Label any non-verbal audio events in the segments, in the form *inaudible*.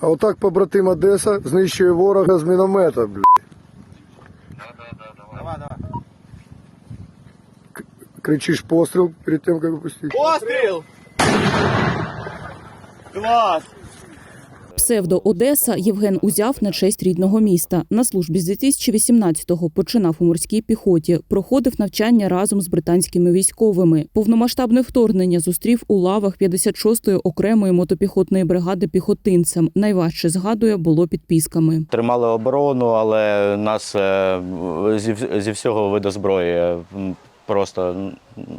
А отак побратим Одеса знищує ворога з міномета, блядь. Давай, давай. Кричиш постріл перед тим, як випустити. Постріл! Клас! Псевдо Одеса Євген узяв на честь рідного міста. На службі з 2018-го починав у морській піхоті, проходив навчання разом з британськими військовими. Повномасштабне вторгнення зустрів у лавах 56-ї окремої мотопіхотної бригади піхотинцем. Найважче згадує було під пісками. Тримали оборону, але нас е, зі, зі всього виду зброї просто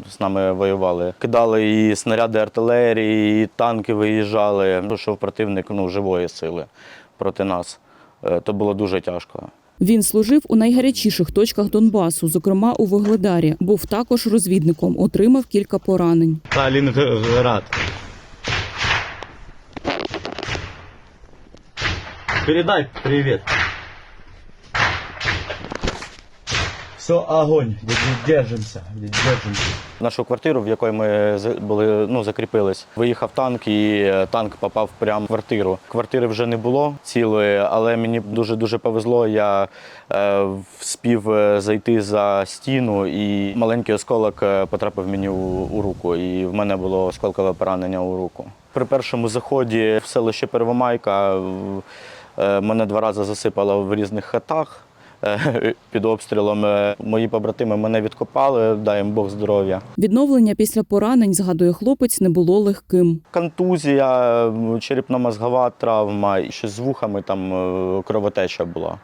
з нами воювали. Кидали і снаряди артилерії, і танки виїжджали. Що противник ну, живої сили проти нас. Е, То було дуже тяжко. Він служив у найгарячіших точках Донбасу, зокрема у Вугледарі. Був також розвідником, отримав кілька поранень. Сталинград. Передай привет. Все, огонь. Держимся. Держимся. Нашу квартиру, в якій ми були, ну, закріпились, виїхав танк, і е, танк попав прямо в квартиру. Квартири вже не було цілої, але мені дуже дуже повезло. Я е, вспів е, зайти за стіну, і маленький осколок е, потрапив мені у, у руку. І в мене було осколкове поранення у руку. При першому заході в селище Первомайка мене два рази засипало в різних хатах *laughs* під обстрілом. Е, Мої побратими мене відкопали, дай їм Бог здоров'я. Відновлення після поранень, згадує хлопець, не було легким. Контузія, черепно-мозгова травма, і ще з вухами там е, кровотеча була.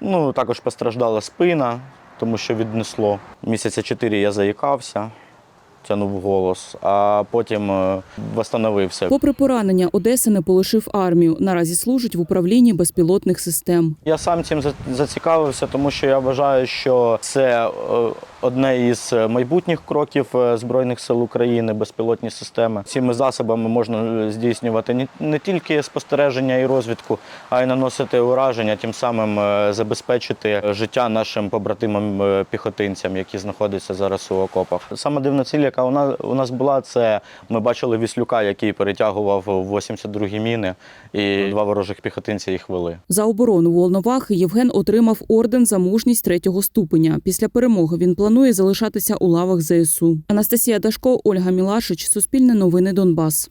Ну, також постраждала спина, тому що віднесло. Місяця чотири я заїкався, тягнув голос, а потім встановився. восстановився. Попри поранення, Одеси не полишив армію. Наразі служить в управлінні безпілотних систем. Я сам цим за- зацікавився, тому що я вважаю, що це е, одне із майбутніх кроків е, Збройних сил України, безпілотні системи. Цими засобами можна здійснювати не- тільки спостереження і розвідку, а й наносити ураження, тим самим е, забезпечити життя нашим побратимам е, піхотинцям, які знаходяться зараз у окопах. Саме дивна ціль, яка у нас була, це ми бачили віслюка, який перетягував 82-гі міни, і два ворожих піхотинця їх вели. За оборону Волновахи Євген отримав орден за мужність третього ступеня. Після перемоги він планує залишатися у лавах ЗСУ. Анастасія Дашко, Ольга Мілашич, Суспільне новини Донбас.